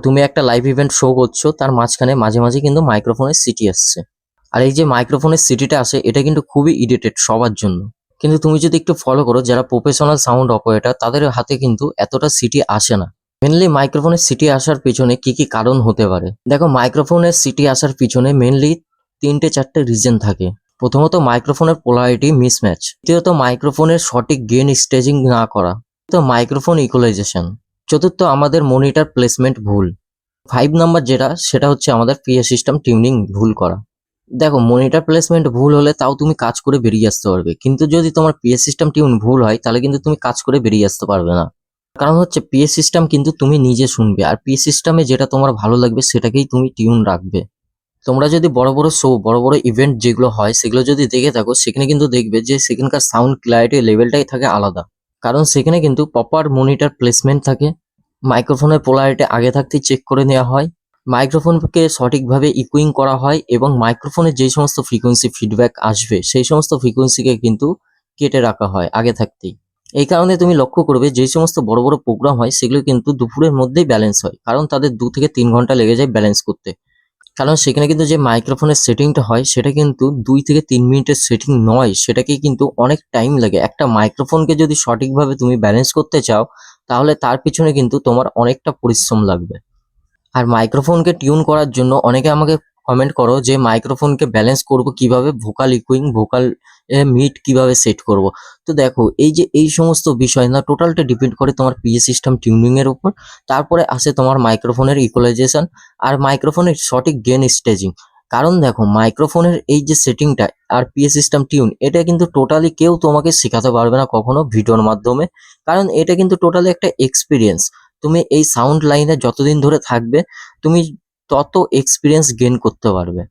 তুমি একটা live event show করছ, তার মাঝখানে মাঝে মাঝে কিন্তু মাইক্রোফোনের সিটি আসছে। আর এই যে মাইক্রোফোনের সিটিটা আসে, এটা কিন্তু খুবই ইরিটেট সবার জন্য। কিন্তু তুমি যদি একটু ফলো করো, যারা প্রফেশনাল সাউন্ড অপারেটর তাদের হাতে কিন্তু এতটা সিটি আসে না। মেনলি মাইক্রোফোনের সিটি আসার পিছনে কি কি কারণ হতে পারে? দেখো মাইক্রোফোনের সিটি আসার পিছনে মেনলি তিনটে চারটে রিজন থাকে। প্রথমত মাইক্রোফোনের পোলারিটি মিসম্যাচ দ্বিতীয়ত মাইক্রোফোনের সঠিক গেন স্টেজিং না করা। তো মাইক্রোফোন ইকুয়ালাইজেশন চতুর্থ, আমাদের মনিটর প্লেসমেন্ট ভুল। ফাইভ নাম্বার যেটা, সেটা হচ্ছে আমাদের পিএ সিস্টেম টিউনিং ভুল করা। দেখো মনিটর প্লেসমেন্ট ভুল হলে তাও তুমি কাজ করে বেরিয়ে আসতে পারবে। কিন্তু যদি তোমার পিএ সিস্টেম টিউন ভুল হয়, তাহলে কিন্তু তুমি কাজ করে বেরিয়ে আসতে পারবে না। কারণ হচ্ছে পিএ সিস্টেম কিন্তু তুমি নিজে শুনবে। আর পিএ সিস্টেমে যেটা তোমার ভালো লাগবে, সেটাকেই তুমি টিউন রাখবে। তোমরা যদি বড় বড় শো বড় বড় ইভেন্ট যেগুলো হয়, সেগুলো যদি দেখে থাকো, সেখানে কিন্তু দেখবে যে সেখানকার সাউন্ড ক্ল্যারিটি লেভেলটাই থাকে আলাদা। কারণ সেখানে কিন্তু প্রপার মনিটর প্লেসমেন্ট থাকে। মাইক্রোফোনের পোলারিটি আগে থাকতেই চেক করে নেওয়া হয়। মাইক্রোফোনকে সঠিকভাবে ইকুইং করা হয় এবং মাইক্রোফোনের যে সমস্ত ফ্রিকোয়েন্সি ফিডব্যাক আসবে, সেই সমস্ত ফ্রিকোয়েন্সিকে কিন্তু কেটে রাখা হয় আগে থাকতেই। এই কারণে তুমি লক্ষ্য করবে যে সমস্ত বড় বড় প্রোগ্রাম হয়, সেগুলো কিন্তু দুপুরের মধ্যেই ব্যালেন্স হয়। কারণ তাদের দু থেকে তিন ঘণ্টা লেগে যায় ব্যালেন্স করতে। কারণ সেখানে কিন্তু যে মাইক্রোফোনের সেটিংটা হয়, সেটা কিন্তু দুই থেকে তিন মিনিটের সেটিং নয়। সেটাকে কিন্তু অনেক টাইম লাগে। একটা মাইক্রোফোনকে যদি সঠিকভাবে তুমি ব্যালেন্স করতে চাও, তাহলে তার পিছনে কিন্তু তোমার অনেকটা পরিশ্রম লাগবে। আর মাইক্রোফোনকে টিউন করার জন্য অনেকে আমাকে কমেন্ট করো যে মাইক্রোফোনকে ব্যালেন্স করব কীভাবে? ভোকাল ইকুইং ভোকাল মিট কীভাবে সেট করব? তো দেখো, এই যে এই সমস্ত বিষয় না টোটালটা ডিপেন্ড করে তোমার পিএ সিস্টেম টিউনিং এর উপর। তারপরে আসে তোমার মাইক্রোফোনের ইকুয়ালাইজেশন আর মাইক্রোফোনের সঠিক গেন স্টেজিং কারণ দেখো মাইক্রোফোনের এই যে সেটিংটা আর পিএ সিস্টেম টিউন এটা কিন্তু টোটালি কেউ তোমাকে শেখাতে পারবে না কখনো ভিডিওর মাধ্যমে। কারণ এটা কিন্তু টোটালি একটা এক্সপিরিয়েন্স তুমি এই সাউন্ড লাইনে যতদিন ধরে থাকবে, তুমি তত এক্সপিরিয়েন্স গেন করতে পারবে।